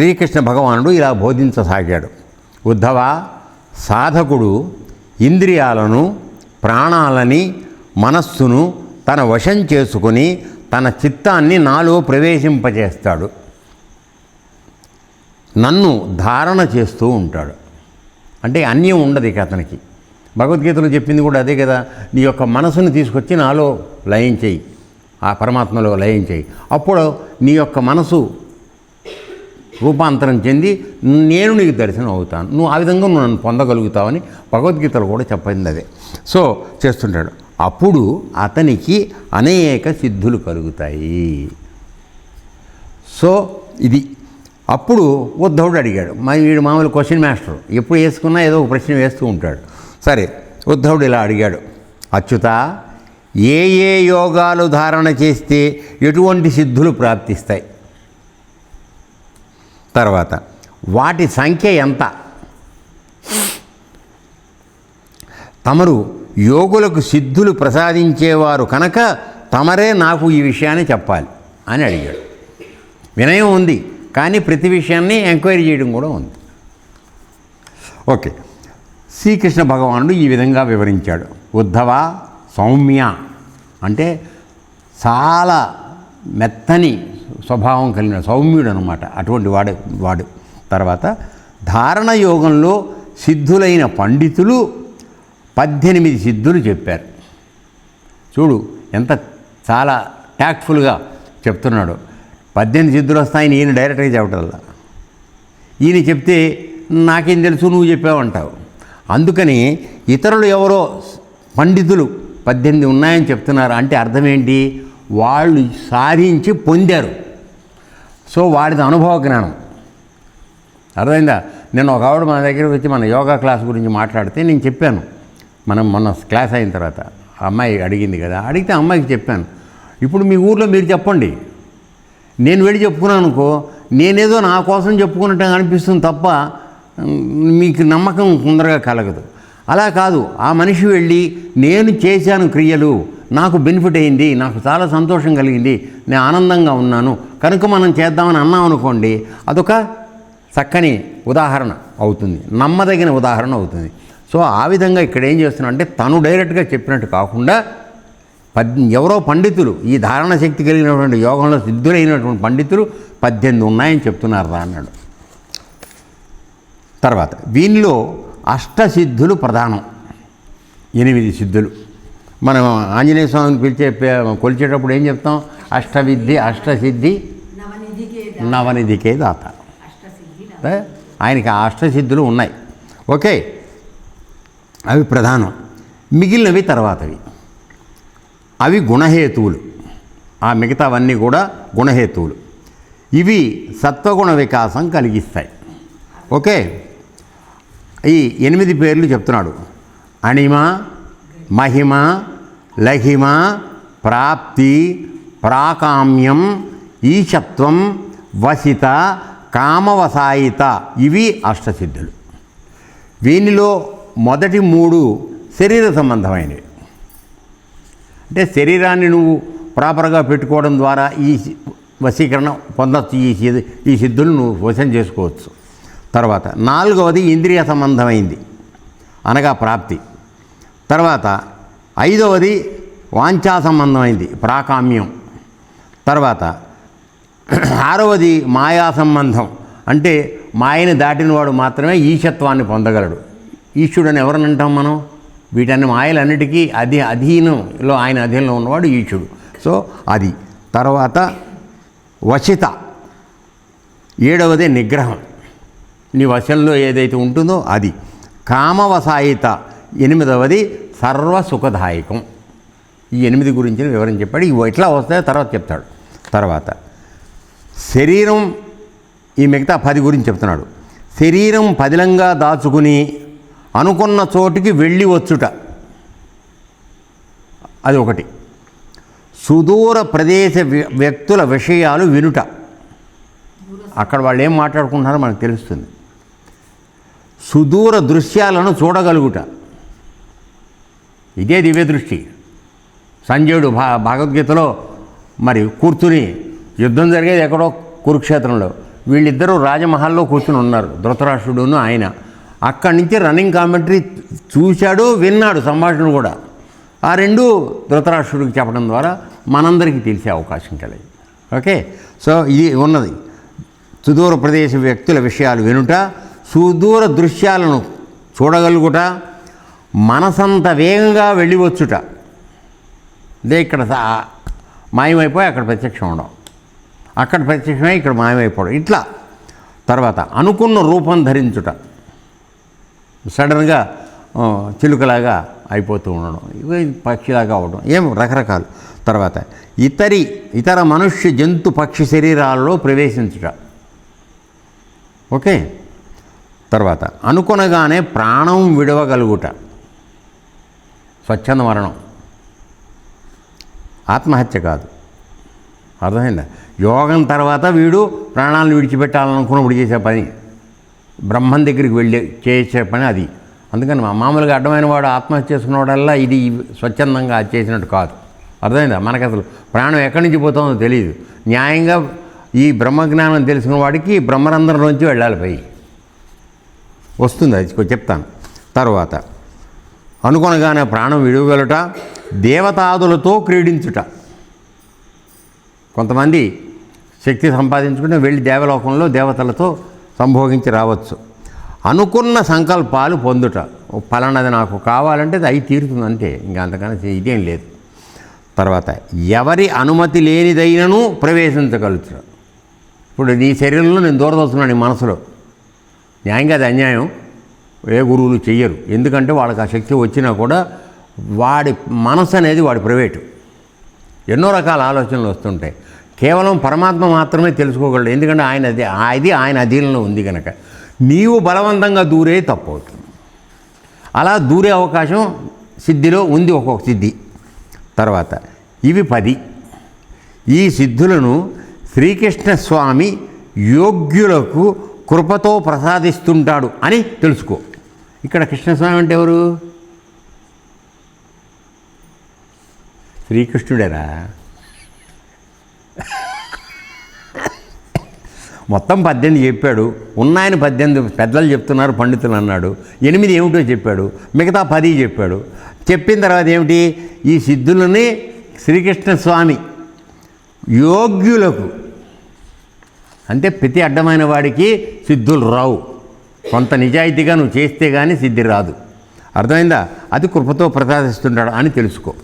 శ్రీకృష్ణ భగవానుడు ఇలా బోధించసాగాడు. ఉద్ధవ సాధకుడు ఇంద్రియాలను ప్రాణాలని మనస్సును తన వశం చేసుకుని తన చిత్తాన్ని నాలో ప్రవేశింపజేస్తాడు. నన్ను ధారణ చేస్తూ ఉంటాడు. అంటే అన్యం ఉండదు ఇక అతనికి. భగవద్గీతలో చెప్పింది కూడా అదే కదా నీ యొక్క మనసును తీసుకొచ్చి నాలో లయం చేయి. ఆ పరమాత్మలో లయం చేయి. అప్పుడు నీ యొక్క మనసు రూపాంతరం చెంది నేను నీకు దర్శనం అవుతాను. నువ్వు ఆ విధంగా నువ్వు నన్ను పొందగలుగుతావని భగవద్గీతలో కూడా చెప్పింది అదే. సో చేస్తుంటాడు. అప్పుడు అతనికి అనేక సిద్ధులు కలుగుతాయి. సో ఇది. అప్పుడు ఉద్ధవుడు అడిగాడు. మరి వీడు మామూలు క్వశ్చన్ మాస్టర్. ఎప్పుడు వేసుకున్నా ఏదో ఒక ప్రశ్న వేస్తూ ఉంటాడు. సరే ఉద్ధవుడు ఇలా అడిగాడు. అచ్యుత ఏ ఏ యోగాలు ధారణ చేస్తే ఎటువంటి సిద్ధులు ప్రాప్తిస్తాయి? తర్వాత వాటి సంఖ్య ఎంత? తమరు యోగులకు సిద్ధులు ప్రసాదించేవారు కనుక తమరే నాకు ఈ విషయాన్ని చెప్పాలి అని అడిగాడు. వినయం ఉంది కానీ ప్రతి విషయాన్ని ఎంక్వైరీ చేయడం కూడా ఉంది. ఓకే. శ్రీకృష్ణ భగవానుడు ఈ విధంగా వివరించాడు. ఉద్ధవ సౌమ్య అంటే చాలా మెత్తని స్వభావం కలిగిన సౌమ్యుడు అనమాట అటువంటి వాడు వాడు. తర్వాత ధారణ యోగంలో సిద్ధులైన పండితులు పద్దెనిమిది సిద్ధులు చెప్పారు. చూడు ఎంత చాలా ట్యాక్ట్ఫుల్గా చెప్తున్నాడు. పద్దెనిమిది సిద్ధులు వస్తాయని ఈయన డైరెక్ట్గా చెప్పటల్లా ఈయన చెప్తే నాకేం తెలుసు నువ్వు చెప్పావంటావు. అందుకని ఇతరులు ఎవరో పండితులు పద్దెనిమిది ఉన్నాయని చెప్తున్నారు అంటే అర్థం ఏంటి? వాళ్ళు సాధించి పొందారు. సో వాడిది అనుభవ జ్ఞానం. అర్థమైందా? నేను ఒక ఆవిడ మన దగ్గరికి వచ్చి మన యోగా క్లాస్ గురించి మాట్లాడితే నేను చెప్పాను. మనం మొన్న క్లాస్ అయిన తర్వాత అమ్మాయి అడిగింది కదా అడిగితే అమ్మాయికి చెప్పాను. ఇప్పుడు మీ ఊర్లో మీరు చెప్పండి. నేను వెళ్ళి చెప్పుకున్నాను అనుకో నేనేదో నా కోసం చెప్పుకున్నట్టు అనిపిస్తుంది తప్ప మీకు నమ్మకం తొందరగా కలగదు. అలా కాదు ఆ మనిషి వెళ్ళి నేను చేశాను క్రియలు. నాకు బెనిఫిట్ అయింది నాకు చాలా సంతోషం కలిగింది నేను ఆనందంగా ఉన్నాను కనుక మనం చేద్దామని అన్నాం అనుకోండి అదొక చక్కని ఉదాహరణ అవుతుంది నమ్మదగిన ఉదాహరణ అవుతుంది. సో ఆ విధంగా ఇక్కడ ఏం చేస్తున్నా అంటే తను డైరెక్ట్గా చెప్పినట్టు కాకుండా పద్ ఎవరో పండితులు ఈ ధారణ శక్తి కలిగినటువంటి యోగంలో సిద్ధులైనటువంటి పండితులు పద్దెనిమిది ఉన్నాయని చెప్తున్నారు రా అన్నాడు. తర్వాత వీనిలో అష్టసిద్ధులు ప్రధానం. ఎనిమిది సిద్ధులు. మనం ఆంజనేయ స్వామిని పిలిచే కొలిచేటప్పుడు ఏం చెప్తాం? అష్టవిద్య అష్టసిద్ధి నవనిధికే దాత? ఆయనకి ఆ అష్టసిద్ధులు ఉన్నాయి. ఓకే. అవి ప్రధానం. మిగిలినవి తర్వాతవి. అవి గుణహేతువులు. ఆ మిగతావన్నీ కూడా గుణహేతువులు. ఇవి సత్వగుణ వికాసం కలిగిస్తాయి. ఓకే. ఈ ఎనిమిది పేర్లు చెప్తున్నాడు. అణిమ మహిమ లహిమ ప్రాప్తి ప్రాకామ్యం ఈశత్వం వసిత కామవసాయిత ఇవి అష్టసిద్ధులు. వీనిలో మొదటి మూడు శరీర సంబంధమైనవి. అంటే శరీరాన్ని నువ్వు ప్రాపర్గా పెట్టుకోవడం ద్వారా ఈ వశీకరణ పొందొచ్చు ఈ ఈ సిద్ధులు నువ్వు వశం చేసుకోవచ్చు. తర్వాత నాలుగవది ఇంద్రియ సంబంధమైంది. అనగా ప్రాప్తి. తర్వాత ఐదవది వాంఛా సంబంధమైంది ప్రాకామ్యం. తర్వాత ఆరవది మాయా సంబంధం. అంటే మాయని దాటిన వాడు మాత్రమే ఈశత్వాన్ని పొందగలడు. ఈశ్వరుడు అని ఎవరిని అంటాం మనం? వీటన్ని మాయలన్నిటికీ అధి అధీనంలో ఆయన అధీనంలో ఉన్నవాడు ఈశుడు సో అది. తర్వాత వశిత. ఏడవది నిగ్రహం. నీ వశంలో ఏదైతే ఉంటుందో అది. కామవసాయిత. ఎనిమిదవది సర్వసుఖదాయకం. ఈ ఎనిమిది గురించి వివరం చెప్పాడు. ఇవి ఎట్లా వస్తాయో తర్వాత చెప్తాడు. తర్వాత శరీరం ఈ మిగతా పది గురించి చెప్తున్నాడు. శరీరం పదిలంగా దాచుకుని అనుకున్న చోటికి వెళ్ళి వచ్చుట. అది ఒకటి. సుదూర ప్రదేశ వ్య- వ్యక్తుల విషయాలు వినుట. అక్కడ వాళ్ళు ఏం మాట్లాడుకుంటున్నారో మనకు తెలుస్తుంది. సుదూర దృశ్యాలను చూడగలుగుట. ఇదే దివ్య దృష్టి. సంజయుడు భా భగవద్గీతలో మరి కూర్చుని యుద్ధం జరిగేది ఎక్కడో కురుక్షేత్రంలో. వీళ్ళిద్దరూ రాజమహల్లో కూర్చుని ఉన్నారు. ధృతరాష్ట్రుడును ఆయన. అక్కడి నుంచి రన్నింగ్ కామెంటరీ చూశాడు విన్నాడు సంభాషణ కూడా. ఆ రెండు ధృతరాష్ట్రుడికి చెప్పడం ద్వారా మనందరికీ తెలిసే అవకాశం కలిగింది. ఓకే? సో ఇది ఉన్నది. సుదూర ప్రదేశ వ్యక్తుల విషయాలు వినుట సుదూర దృశ్యాలను చూడగలుగుట మనసంత వేగంగా వెళ్ళివచ్చుట. ఇదే ఇక్కడ మాయమైపోయి అక్కడ ప్రత్యక్షం ఉండడం అక్కడ ప్రత్యక్షమై ఇక్కడ మాయమైపోవడం. ఇట్లా. తర్వాత అనుకున్న రూపం ధరించుట. సడన్గా చిలుకలాగా అయిపోతూ ఉండడం. ఇవి పక్షిలాగా అవడం. ఏం రకరకాలు. తర్వాత ఇతరి ఇతర మనుష్య జంతు పక్షి శరీరాల్లో ప్రవేశించుట. ఓకే? తర్వాత అనుకొనగానే ప్రాణం విడవగలుగుట. స్వచ్ఛంద మరణం ఆత్మహత్య కాదు. అర్థమైందా? యోగం తర్వాత వీడు ప్రాణాలను విడిచిపెట్టాలనుకున్నప్పుడు చేసే పని. బ్రహ్మం దగ్గరికి వెళ్ళి చేసే పని అది. అందుకని మా- మామూలుగా అడ్డమైన వాడు ఆత్మహత్య చేసుకున్నవాడల్లా ఇది స్వచ్ఛందంగా చేసినట్టు కాదు. అర్థమైందా? మనకు అసలు ప్రాణం ఎక్కడి నుంచి పోతుందో తెలియదు న్యాయంగా ఈ బ్రహ్మజ్ఞానం తెలుసుకున్న వాడికి బ్రహ్మరంధ్రంలోంచి వెళ్ళాలి పై వస్తుంది అది చెప్తాను. తర్వాత అనుకొనగానే ప్రాణం విడువగలుట దేవతాదులతో క్రీడించుట. కొంతమంది శక్తి సంపాదించుకుంటే వెళ్ళి దేవలోకంలో దేవతలతో సంభోగించి రావచ్చు. అనుకున్న సంకల్పాలు పొందుట. ఫలానది పలానది నాకు కావాలంటే అది అయి తీరుతుంది అంతే ఇంకా అంతకన్నా ఇదేం లేదు. తర్వాత ఎవరి అనుమతి లేనిదైనను ప్రవేశించగలుగుతారు ఇప్పుడు నీ శరీరంలో నేను దూరదవుతున్నాను నీ మనసులో. న్యాయంగా అది అన్యాయం. ఏ గురువులు చెయ్యరు. ఎందుకంటే వాళ్ళకి ఆ శక్తి వచ్చినా కూడా వాడి మనసు అనేది వాడి ప్రైవేటు. ఎన్నో రకాల ఆలోచనలు వస్తుంటాయి. కేవలం పరమాత్మ మాత్రమే తెలుసుకోగలడు. ఎందుకంటే ఆయన అది అది ఆయన అధీనంలో ఉంది కనుక నీవు బలవంతంగా దూరే తప్పు అవుతుంది అలా దూరే అవకాశం సిద్ధిలో ఉంది ఒక్కొక్క సిద్ధి. తర్వాత ఇవి పది. ఈ సిద్ధులను శ్రీకృష్ణ స్వామి యోగ్యులకు కృపతో ప్రసాదిస్తుంటాడు అని తెలుసుకో. ఇక్కడ కృష్ణస్వామి అంటే ఎవరు? శ్రీకృష్ణుడేరా మొత్తం పద్దెనిమిది చెప్పాడు. ఉన్నాయని పద్దెనిమిది పెద్దలు చెప్తున్నారు పండితులు అన్నాడు. ఎనిమిది ఏమిటో చెప్పాడు. మిగతా పది చెప్పాడు. చెప్పిన తర్వాత ఏమిటి? ఈ సిద్ధులని శ్రీకృష్ణ స్వామి యోగ్యులకు అంటే ప్రతి అడ్డమైన వాడికి సిద్ధులు రావు. కొంత నిజాయితీగా నువ్వు చేస్తే కానీ సిద్ధి రాదు. అర్థమైందా? అది కృపతో ప్రసాదిస్తుంటాడు అని తెలుసుకో.